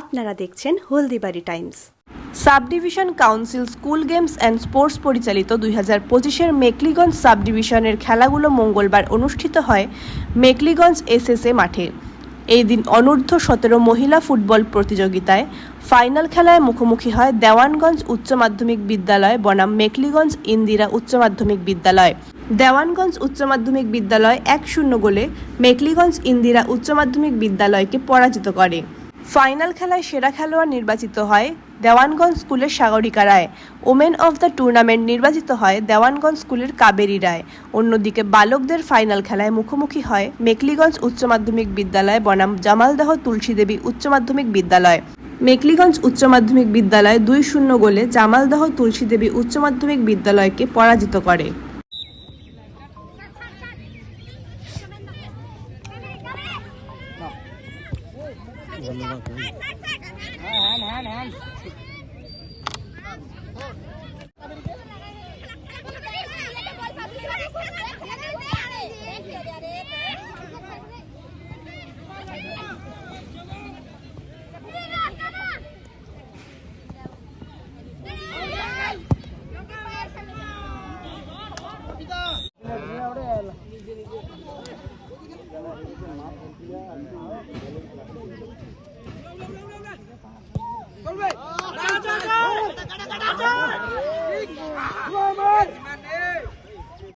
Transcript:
আপনারা দেখছেন Haldibari times. Sub division council school games and sports পরিচালিত দুই হাজার পঁচিশের মেকলিগঞ্জ সাব ডিভিশনের খেলাগুলো মঙ্গলবার অনুষ্ঠিত হয় মেকলিগঞ্জ এসএসএ মাঠে। এই দিন অনূর্ধ্ব সতেরো মহিলা ফুটবল প্রতিযোগিতায় ফাইনাল খেলায় মুখোমুখি হয় দেওয়ানগঞ্জ উচ্চ মাধ্যমিক বিদ্যালয়, বনাম মেকলিগঞ্জ ইন্দিরা উচ্চ মাধ্যমিক বিদ্যালয়। দেওয়ানগঞ্জ উচ্চ মাধ্যমিক বিদ্যালয় এক শূন্য গোলে মেকলিগঞ্জ ইন্দিরা উচ্চ মাধ্যমিক বিদ্যালয়কে পরাজিত করে। ফাইনাল খেলায় সেরা খেলোয়াড় নির্বাচিত হয় দেওয়ানগঞ্জ স্কুলের Sagarika Roy. Women of the tournament নির্বাচিত হয় দেওয়ানগঞ্জ স্কুলের কাবেরী রায়। অন্যদিকে বালকদের ফাইনাল খেলায় মুখোমুখি হয় মেকলিগঞ্জ উচ্চ মাধ্যমিক বিদ্যালয় বনাম জামালদহ তুলসীদেবী উচ্চ মাধ্যমিক বিদ্যালয়। মেকলিগঞ্জ উচ্চ মাধ্যমিক বিদ্যালয় দুই শূন্য গোলে জামালদহ তুলসীদেবী উচ্চ মাধ্যমিক বিদ্যালয়কে পরাজিত করে। Gracias.